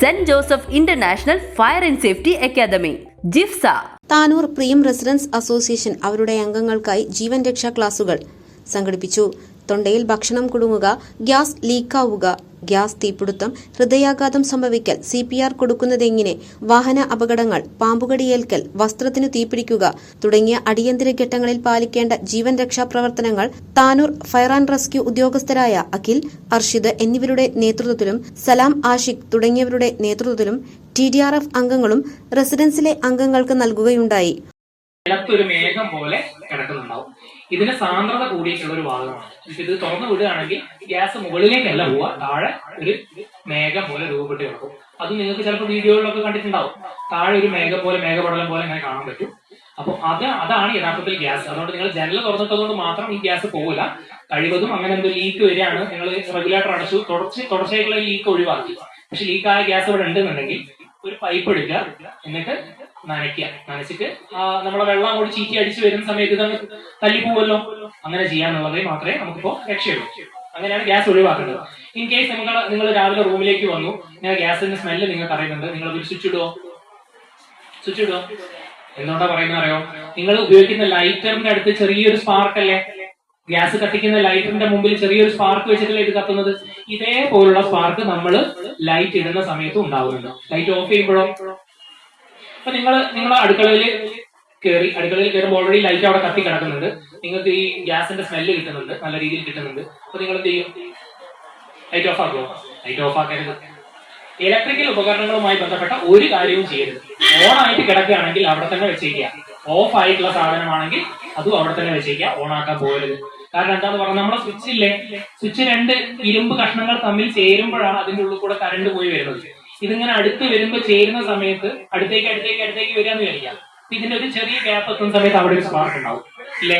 Saint Joseph international fire and safety academy JIFSA. Tanur Priyam residence association അവരുടെ അംഗങ്ങൾക്കായി ജീവൻ രക്ഷാ ക്ലാസുകൾ സംഘടിപ്പിച്ചു. തൊണ്ടയിൽ ഭക്ഷണം കുടുങ്ങുക ഗ്യാസ് ലീക്കാവുക ഗ്യാസ് തീപിടുത്തം ഹൃദയാഘാതം സംഭവിക്കൽ സി പി ആർ കൊടുക്കുന്നതെങ്ങനെ വാഹന അപകടങ്ങൾ പാമ്പുകടിയേൽക്കൽ വസ്ത്രത്തിനു തീപിടിക്കുക തുടങ്ങിയ അടിയന്തര ഘട്ടങ്ങളിൽ പാലിക്കേണ്ട ജീവൻ രക്ഷാ പ്രവർത്തനങ്ങൾ താനൂർ ഫയർ ആൻഡ് റെസ്ക്യൂ ഉദ്യോഗസ്ഥരായ അഖിൽ അർഷിദ് എന്നിവരുടെ നേതൃത്വത്തിലും സലാം ആഷിഖ് തുടങ്ങിയവരുടെ നേതൃത്വത്തിലും ടി ഡി ആർ എഫ് അംഗങ്ങളും റെസിഡൻസിലെ അംഗങ്ങൾക്ക് നൽകുകയുണ്ടായി. പോലെ കിടക്കുന്നുണ്ടാവും ഇതിന് സാന്ദ്രത കൂടിയിട്ടുള്ള ഒരു ഭാഗമാണ് ഇത് തുറന്നു വിടുകയാണെങ്കിൽ ഗ്യാസ് മുകളിലേക്കല്ല പോവുക. താഴെ ഒരു മേഘം പോലെ രൂപപ്പെട്ട് കിടക്കും അത് നിങ്ങൾക്ക് ചിലപ്പോൾ വീഡിയോകളിലൊക്കെ കണ്ടിട്ടുണ്ടാവും. താഴെ ഒരു മേഘം പോലെ മേഘപടലം പോലെ ഇങ്ങനെ കാണാൻ പറ്റും. അപ്പൊ അത് അതാണ് യഥാർത്ഥത്തിൽ ഗ്യാസ്. അതുകൊണ്ട് നിങ്ങൾ ജനൽ തുറന്നിട്ടതുകൊണ്ട് മാത്രം ഈ ഗ്യാസ് പോകില്ല കഴിവതും അങ്ങനെ എന്തോ ലീക്ക് വരികയാണ്. നിങ്ങൾ റെഗുലേറ്റർ അടച്ചു തുടർച്ച തുടർച്ചയായിട്ടുള്ള ലീക്ക് ഒഴിവാക്കി. പക്ഷെ ലീക്കായ ഗ്യാസ് ഇവിടെ ഉണ്ടെന്നുണ്ടെങ്കിൽ ഒരു പൈപ്പ് എടുക്കുക. എന്നിട്ട് നനയ്ക്കുക. നനച്ചിട്ട് നമ്മളെ വെള്ളം അങ്ങോട്ട് ചീറ്റി അടിച്ചു വരുന്ന സമയത്ത് ഇത് തല്ലിപ്പോവല്ലോ അങ്ങനെ ചെയ്യാന്നുള്ളതേ മാത്രമേ നമുക്കിപ്പോ രക്ഷയുള്ളൂ അങ്ങനെയാണ് ഗ്യാസ് ഒഴിവാക്കേണ്ടത് ഇൻ കേസ് നിങ്ങൾ നിങ്ങൾ രാവിലെ റൂമിലേക്ക് വന്നു ഇങ്ങനെ ഗ്യാസിന്റെ സ്മെല്ല് നിങ്ങൾക്ക് അറിയുന്നുണ്ട് നിങ്ങൾ സ്വിച്ച് ഇടുവോ? സ്വിച്ച് ഇടുവോ? എന്തുകൊണ്ടാ പറയുന്നത് അറിയോ? നിങ്ങൾ ഉപയോഗിക്കുന്ന ലൈറ്ററിന്റെ അടുത്ത് ചെറിയൊരു സ്പാർക്ക് അല്ലേ? ഗ്യാസ് കത്തിക്കുന്ന ലൈറ്ററിന്റെ മുമ്പിൽ ചെറിയൊരു സ്പാർക്ക് വെച്ചിട്ടല്ലേ ഇത് കത്തുന്നത്? ഇതേപോലുള്ള സ്പാർക്ക് നമ്മൾ ലൈറ്റ് ഇടുന്ന സമയത്തും ഉണ്ടാവുന്നുണ്ട്. ലൈറ്റ് ഓഫ് ചെയ്യുമ്പോഴോ? അപ്പൊ നിങ്ങൾ നിങ്ങൾ അടുക്കളയിൽ കയറി അടുക്കളയിൽ കയറുമ്പോൾ ഓൾറെഡി ലൈറ്റ് അവിടെ കത്തി കിടക്കുന്നുണ്ട്. നിങ്ങൾക്ക് ഈ ഗ്യാസിന്റെ സ്മെല്ല് കിട്ടുന്നുണ്ട് നല്ല രീതിയിൽ കിട്ടുന്നുണ്ട്. അപ്പൊ നിങ്ങൾ എന്ത് ചെയ്യും? ലൈറ്റ് ഓഫ് ആക്കുമോ ലൈറ്റ് ഓഫ് ആക്കരുത്. ഇലക്ട്രിക്കൽ ഉപകരണങ്ങളുമായി ബന്ധപ്പെട്ട ഒരു കാര്യവും ചെയ്യരുത്. ഓൺ ആയിട്ട് കിടക്കുകയാണെങ്കിൽ അവിടെ തന്നെ വെച്ചേക്കുക. ഓഫ് ആയിട്ടുള്ള സാധനമാണെങ്കിൽ അതും അവിടെ തന്നെ വെച്ചേക്കുക. ഓൺ ആക്കാൻ പോകരുത്. കാരണം എന്താന്ന് പറഞ്ഞാൽ നമ്മളെ സ്വിച്ച് ഇല്ലേ? സ്വിച്ച് രണ്ട് ഇരുമ്പ് കഷ്ണങ്ങൾ തമ്മിൽ ചേരുമ്പോഴാണ് അതിന്റെ ഉള്ളിൽ കൂടെ കറണ്ട് പോയി വരുന്നത്. ഇതിങ്ങനെ അടുത്ത് വരുമ്പോൾ ചേരുന്ന സമയത്ത് അടുത്തേക്ക് അടുത്തേക്ക് അടുത്തേക്ക് വരികയെന്ന് വിചാരിക്കാം അപ്പൊ ഇതിന്റെ ഒരു ചെറിയ ഗ്യാപ്പ് എത്തുന്ന സമയത്ത് അവിടെ ഒരു സ്പാർക്ക് ഉണ്ടാവും. ഇല്ലേ?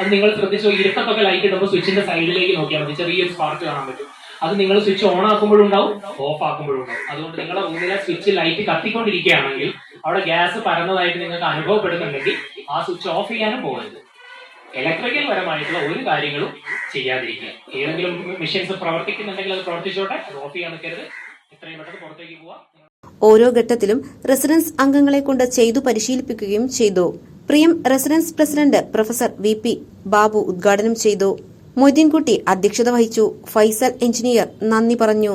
അത് നിങ്ങൾ ശ്രദ്ധിച്ചോ ഇരുട്ടത്തൊക്കെ ലൈറ്റ് ഇടുമ്പോൾ സ്വിച്ചിന്റെ സൈഡിലേക്ക് നോക്കിയാൽ മതി. ചെറിയൊരു സ്പാർക്ക് കാണാൻ പറ്റും. അത് നിങ്ങൾ സ്വിച്ച് ഓൺ ആക്കുമ്പോഴും ഉണ്ടാവും ഓഫ് ആക്കുമ്പോഴും ഉണ്ടാവും. അതുകൊണ്ട് നിങ്ങളുടെ റൂമിലെ സ്വിച്ച് ലൈറ്റ് കത്തിക്കൊണ്ടിരിക്കുകയാണെങ്കിൽ അവിടെ ഗ്യാസ് പരന്നതായിട്ട് നിങ്ങൾക്ക് അനുഭവപ്പെടുന്നുണ്ടെങ്കിൽ ആ സ്വിച്ച് ഓഫ് ചെയ്യാനും പോകരുത്. ഇലക്ട്രിക്കൽ പരമായിട്ടുള്ള ഒരു കാര്യങ്ങളും ചെയ്യാതിരിക്കുക. ഏതെങ്കിലും മെഷീൻസ് പ്രവർത്തിക്കുന്നുണ്ടെങ്കിൽ അത് പ്രവർത്തിച്ചോട്ടെ അത് ഓഫ് ചെയ്യാൻ നിൽക്കരുത്. ഓരോ ഘട്ടത്തിലും റെസിഡൻസ് അംഗങ്ങളെ കൊണ്ട് ചെയ്തു പരിശീലിപ്പിക്കുകയും ചെയ്തു. Priyam residence president professor V P Babu ഉദ്ഘാടനം ചെയ്തു. മൊയ്തീൻകുട്ടി അധ്യക്ഷത വഹിച്ചു. ഫൈസൽ എഞ്ചിനീയർ നന്ദി പറഞ്ഞു.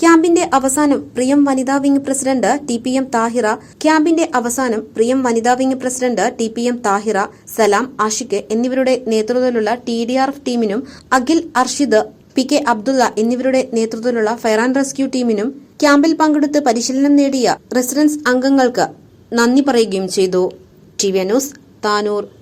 ക്യാമ്പിന്റെ അവസാനം പ്രിയം വനിതാ wing president T P M Thahira ക്യാമ്പിന്റെ അവസാനം പ്രിയം വനിതാ wing president T P M Thahira Salam Ashiq എന്നിവരുടെ നേതൃത്വത്തിലുള്ള ടി ഡി ആർ എഫ് ടീമിനും അഖിൽ അർഷിദ് പി കെ അബ്ദുള്ള എന്നിവരുടെ നേതൃത്വത്തിലുള്ള ഫയർ ആൻഡ് റെസ്ക്യൂ ടീമിനും ക്യാമ്പിൽ പങ്കെടുത്ത് പരിശീലനം നേടിയ റെസിഡൻസ് അംഗങ്ങൾക്ക് നന്ദി പറയുകയും ചെയ്തു. T V news Tanur.